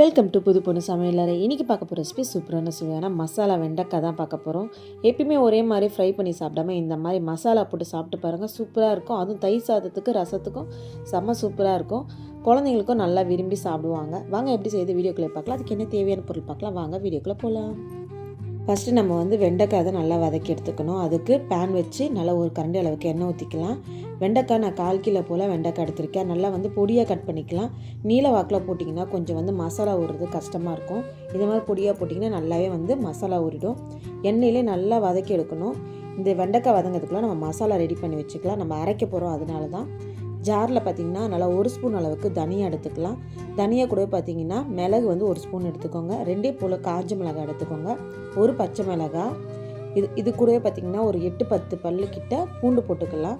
Welcome to புது பொண்ணு சமையலறை. இன்றைக்கி பார்க்க போகிற ரெசிபி சூப்பரான சுவையான மசாலா வெண்டைக்காய் தான் பார்க்க போகிறோம் எப்பயுமே ஒரே மாதிரி ஃப்ரை பண்ணி சாப்பிடாம இந்த மாதிரி மசாலா போட்டு சாப்பிட்டு பாருங்கள் சூப்பராக இருக்கும். அதுவும் தயிர் சாதத்துக்கு ரசத்துக்கும் செம்ம சூப்பராக இருக்கும். குழந்தைங்களுக்கும் நல்லா விரும்பி சாப்பிடுவாங்க. வாங்க எப்படி செய்து வீடியோக்குள்ளே பார்க்கலாம். அதுக்கு என்ன தேவையான பொருள் பார்க்கலாம். வாங்க வீடியோக்குள்ளே போகலாம் ஃபஸ்ட்டு நம்ம வந்து வெண்டைக்காய் தான் நல்லா வதக்கி எடுத்துக்கணும். அதுக்கு பேன் வச்சு நல்லா ஒரு கரண்டி அளவுக்கு எண்ணெய் ஊற்றிக்கலாம் வெண்டைக்காய் நான் கால் கிலோ போல் வெண்டைக்காய் எடுத்திருக்கேன். நல்லா வந்து பொடியாக கட் பண்ணிக்கலாம். நீல வாக்கில் போட்டிங்கன்னா கொஞ்சம் வந்து மசாலா ஊறுறது கஷ்டமாக இருக்கும். இந்த மாதிரி பொடியாக போட்டிங்கன்னா நல்லாவே வந்து மசாலா ஊறிடும். எண்ணெயிலே நல்லா வதக்கி எடுக்கணும். இந்த வெண்டைக்காய் வதங்கிறதுக்குலாம் நம்ம மசாலா ரெடி பண்ணி வச்சுக்கலாம். நம்ம அரைக்க போகிறோம் அதனால தான். ஜாரில் பார்த்திங்கன்னா நல்லா ஒரு ஸ்பூன் அளவுக்கு தனியாக எடுத்துக்கலாம். தனியாக கூட பார்த்திங்கன்னா மிளகு வந்து ஒரு ஸ்பூன் எடுத்துக்கோங்க. ரெண்டே போல் காஞ்ச மிளகாய் எடுத்துக்கோங்க. ஒரு பச்சை மிளகாய். இது இது கூடவே பார்த்திங்கன்னா ஒரு எட்டு பத்து பல்லு கிட்ட பூண்டு போட்டுக்கலாம்.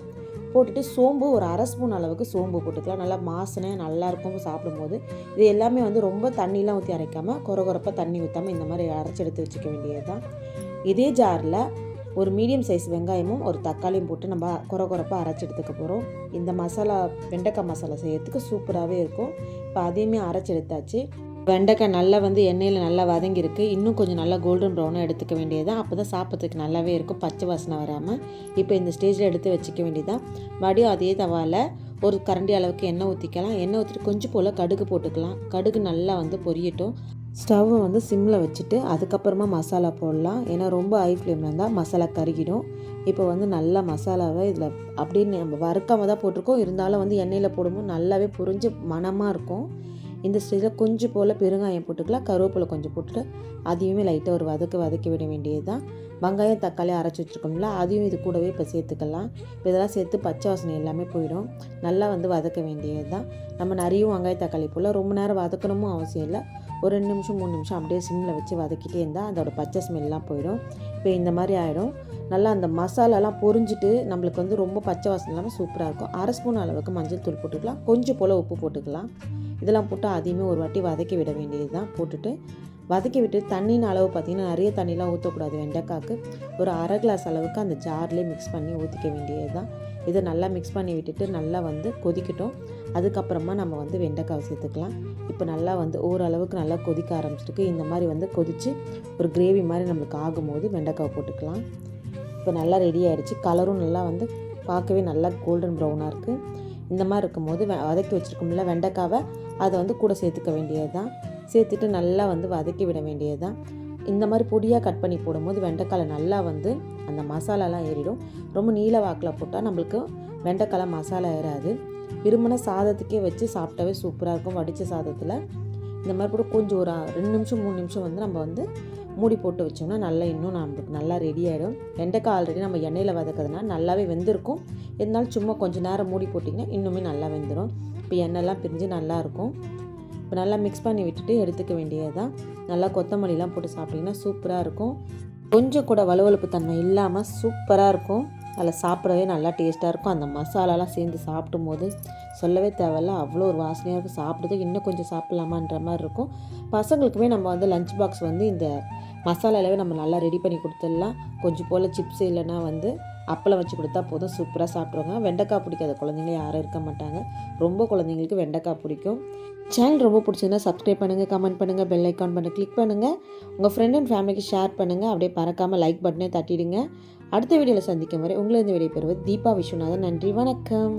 போட்டுட்டு சோம்பு ஒரு அரை ஸ்பூன் அளவுக்கு சோம்பு போட்டுக்கலாம். நல்லா மாசனை நல்லாயிருக்கும் சாப்பிடும்போது. இது எல்லாமே வந்து ரொம்ப தண்ணிலாம் ஊற்றி அரைக்காமல் குறகுறப்பாக தண்ணி ஊற்றாமல் இந்த மாதிரி அரைச்சி எடுத்து வச்சுக்க வேண்டியது தான் இதே ஜாரில் ஒரு மீடியம் சைஸ் வெங்காயமும் ஒரு தக்காளியும் போட்டு நம்ம குறகுறப்பாக அரைச்சி எடுத்துக்க போகிறோம் இந்த மசாலா வெண்டைக்காய் மசாலா செய்யறதுக்கு சூப்பராகவே இருக்கும். இப்போ அதையுமே அரைச்சி எடுத்தாச்சு. வெண்டைக்காய் நல்லா வந்து எண்ணெயில் நல்லா வதங்கியிருக்கு. இன்னும் கொஞ்சம் நல்லா கோல்டன் ப்ரௌனாக எடுத்துக்க வேண்டியது தான் அப்போ தான் சாப்பிட்றதுக்கு நல்லாவே இருக்கும். பச்சை வாசனை வராமல் இப்போ இந்த ஸ்டேஜில் எடுத்து வச்சுக்க வேண்டியதான் மறுபடியும் அதே தவாவில் ஒரு கரண்டி அளவுக்கு எண்ணெய் ஊற்றிக்கலாம் எண்ணெய் ஊற்றிட்டு கொஞ்சம் போல் கடுகு போட்டுக்கலாம். கடுகு நல்லா வந்து பொரியட்டும். ஸ்டவ்வை வந்து சிம்மில் வச்சுட்டு அதுக்கப்புறமா மசாலா போடலாம். ஏன்னா ரொம்ப ஹை ஃப்ளேமில் இருந்தால் மசாலா கருகிடும். இப்போ வந்து நல்லா மசாலாவை இதில் அப்படின்னு நம்ம வறுக்காம தான் போட்டிருக்கோம். இருந்தாலும் வந்து எண்ணெயில் போடும்போது நல்லாவே புரிஞ்சு மணமாக இருக்கும். இந்த ஸ்டேஜில் கொஞ்சம் போல் பெருங்காயம் போட்டுக்கலாம் கருவேப்பிலை கொஞ்சம் போட்டுட்டு அதையுமே லைட்டாக ஒரு வதக்க வதக்கி விட வேண்டியது தான் வெங்காயம் தக்காளி அரைச்சி வச்சுருக்கோம்ல அதையும் இது கூடவே இப்போ சேர்த்துக்கலாம். இப்போ இதெல்லாம் சேர்த்து பச்சை வாசனை எல்லாமே போயிடும். நல்லா வந்து வதக்க வேண்டியது தான் நம்ம நிறைய வெங்காயம் தக்காளி போல் ரொம்ப நேரம் வதக்கணுமும் அவசியம் இல்லை. ஒரு ரெண்டு நிமிஷம் மூணு நிமிஷம் அப்படியே சிம்மில் வச்சு வதக்கிட்டே இருந்தால் அதோட பச்சை ஸ்மெல்லாம் போயிடும். இப்போ இந்த மாதிரி ஆகிடும் நல்லா அந்த மசாலாலாம் பொரிஞ்சிட்டு நம்மளுக்கு வந்து ரொம்ப பச்சை வாசனை இல்லாமல் சூப்பராக இருக்கும். அரை ஸ்பூன் அளவுக்கு மஞ்சள் தூள் போட்டுக்கலாம். கொஞ்சம் போல் உப்பு போட்டுக்கலாம். இதெல்லாம் போட்டு அதையுமே ஒரு வாட்டி வதக்கி விட வேண்டியது தான் போட்டுட்டு வதக்கி விட்டு தண்ணியின் அளவு பார்த்திங்கன்னா நிறைய தண்ணிலாம் ஊற்றக்கூடாது வெண்டைக்காக்கு ஒரு அரை கிளாஸ் அளவுக்கு அந்த ஜார்லேயே மிக்ஸ் பண்ணி ஊற்றிக்க வேண்டியது தான் இதை நல்லா மிக்ஸ் பண்ணி விட்டுட்டு நல்லா வந்து கொதிக்கட்டும். அதுக்கப்புறமா நம்ம வந்து வெண்டைக்காவை சேர்த்துக்கலாம். இப்போ நல்லா வந்து ஓரளவுக்கு நல்லா கொதிக்க ஆரம்பிச்சிருக்கு. இந்த மாதிரி வந்து கொதித்து ஒரு கிரேவி மாதிரி நம்மளுக்கு ஆகும்போது வெண்டைக்காவை போட்டுக்கலாம். இப்போ நல்லா ரெடி ஆகிடுச்சு கலரும் நல்லா வந்து பார்க்கவே நல்லா கோல்டன் ப்ரௌனாக இருக்குது இந்த மாதிரி இருக்கும்போது வதக்கி வச்சுருக்கோம்ல வெண்டைக்காவை அதை வந்து கூட சேர்த்துக்க வேண்டியது தான் சேர்த்துட்டு நல்லா வந்து வதக்கி விட வேண்டியது தான் இந்த மாதிரி பொடியாக கட் பண்ணி போடும்போது வெண்டைக்காய் நல்லா வந்து அந்த மசாலாலாம் ஏறிடும். ரொம்ப நீல வாக்கில் போட்டால் நம்மளுக்கு வெண்டைக்காய் மசாலா ஏறாது. விரும்பின சாதத்துக்கே வச்சு சாப்பிட்டாவே சூப்பராக இருக்கும். வடித்த சாதத்தில் இந்த மாதிரி கூட கொஞ்சம் ஒரு ரெண்டு நிமிஷம் மூணு நிமிஷம் வந்து நம்ம வந்து மூடி போட்டு வச்சோம்னா நல்லா இன்னும் நம்மளுக்கு நல்லா ரெடி ஆகிடும் வெண்டைக்காய் ஆல்ரெடி நம்ம எண்ணெயில் வதக்கிறதுனா நல்லாவே வெந்திருக்கும். இருந்தாலும் சும்மா கொஞ்சம் நேரம் மூடி போட்டிங்கன்னா இன்னுமே நல்லா வெந்துடும் இப்போ எண்ணெய்லாம் பிரிஞ்சு நல்லாயிருக்கும் இப்போ நல்லா மிக்ஸ் பண்ணி விட்டுட்டு எடுத்துக்க வேண்டியது தான் நல்லா கொத்தமல்லிலாம் போட்டு சாப்பிட்டிங்கன்னா சூப்பராக இருக்கும். கொஞ்சம் கூட வலுவலுப்பு தன்மை இல்லாமல் சூப்பராக இருக்கும். அதில் சாப்பிடவே நல்லா டேஸ்ட்டாக இருக்கும். அந்த மசாலாலாம் சேர்ந்து சாப்பிடும் போது சொல்லவே தேவையில்ல. அவ்வளோ ஒரு வாசனையாக இருக்கும். சாப்பிட்றதுக்கு இன்னும் கொஞ்சம் சாப்பிட்லாமான்ற மாதிரி இருக்கும். பசங்களுக்குமே நம்ம வந்து லஞ்ச் பாக்ஸ் வந்து இந்த மசாலாலவே நம்ம நல்லா ரெடி பண்ணி கொடுத்துடலாம். கொஞ்சம் போல் சிப்ஸ் இல்லைன்னா வந்து அப்பளம் வச்சு கொடுத்தா போதும். சூப்பராக சாப்பிட்ருவாங்க வெண்டைக்காய் பிடிக்காத குழந்தைங்க யாரும் இருக்க மாட்டாங்க. ரொம்ப குழந்தைங்களுக்கு வெண்டைக்காய் பிடிக்கும். சேனல் ரொம்ப பிடிச்சதுன்னா சப்ஸ்கிரைப் பண்ணுங்கள் கமெண்ட் பண்ணுங்கள் பெல் ஐக்கான் பண்ணி கிளிக் பண்ணுங்கள் உங்கள் ஃப்ரெண்ட் அண்ட் ஃபேமிலிக்கு ஷேர் பண்ணுங்கள் அப்படியே பறக்காமல் லைக் பட்டனே தட்டிடுங்க. அடுத்த வீடியோவில் சந்திக்கும் வரை உங்களை இந்த வீடியோ பெறுவது தீபா விஸ்வநாதன். நன்றி வணக்கம்.